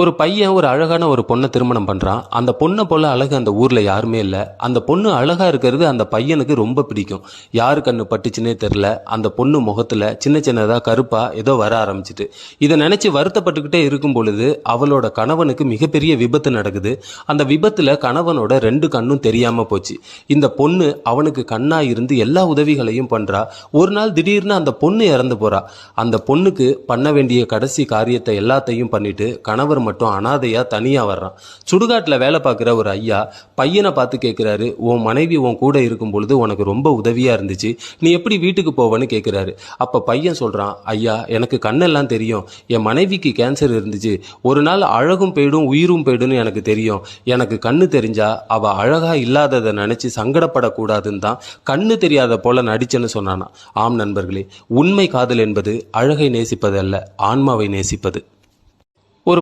ஒரு பையன் ஒரு அழகான ஒரு பொண்ணை திருமணம் பண்ணுறான் அந்த பொண்ணை போல அழகு அந்த ஊரில் யாருமே இல்லை. அந்த பொண்ணு அழகாக இருக்கிறது அந்த பையனுக்கு ரொம்ப பிடிக்கும். யாரு கண்ணு பட்டுச்சுன்னே தெரில அந்த பொண்ணு முகத்தில் சின்ன சின்னதாக கருப்பாக ஏதோ வர ஆரம்பிச்சிட்டு. இதை நினச்சி வருத்தப்பட்டுக்கிட்டே இருக்கும் பொழுது அவளோட கணவனுக்கு மிகப்பெரிய விபத்து நடக்குது. அந்த விபத்தில் கணவனோட ரெண்டு கண்ணும் தெரியாமல் போச்சு. இந்த பொண்ணு அவனுக்கு கண்ணாக இருந்து எல்லா உதவிகளையும் பண்ணுறா ஒரு நாள் திடீர்னு அந்த பொண்ணு இறந்து போகிறா அந்த பொண்ணுக்கு பண்ண வேண்டிய கடைசி காரியத்தை எல்லாத்தையும் பண்ணிட்டு கணவர் மட்டும் அனாதையாக தனியாக வர்றான். சுடுகாட்டில் வேலை பார்க்குற ஒரு ஐயா பையனை பார்த்து கேட்குறாரு உன் மனைவி உன் கூட இருக்கும் பொழுது உனக்கு ரொம்ப உதவியாக இருந்துச்சு. நீ எப்படி வீட்டுக்கு போவன்னு கேட்குறாரு அப்போ பையன் சொல்கிறான் ஐயா எனக்கு கண்ணெல்லாம் தெரியும். என் மனைவிக்கு கேன்சர் இருந்துச்சு. ஒரு நாள் அழகும் போயிடும் உயிரும் போயிடும்னு எனக்கு தெரியும். எனக்கு கண்ணு தெரிஞ்சா அவள் அழகாக இல்லாததை நினச்சி சங்கடப்படக்கூடாதுன்னு தான் கண்ணு தெரியாத போல நடிச்சேன்னு சொன்னானா. ஆம் நண்பர்களே உண்மை காதல் என்பது அழகை நேசிப்பது அல்ல ஆன்மாவை நேசிப்பது.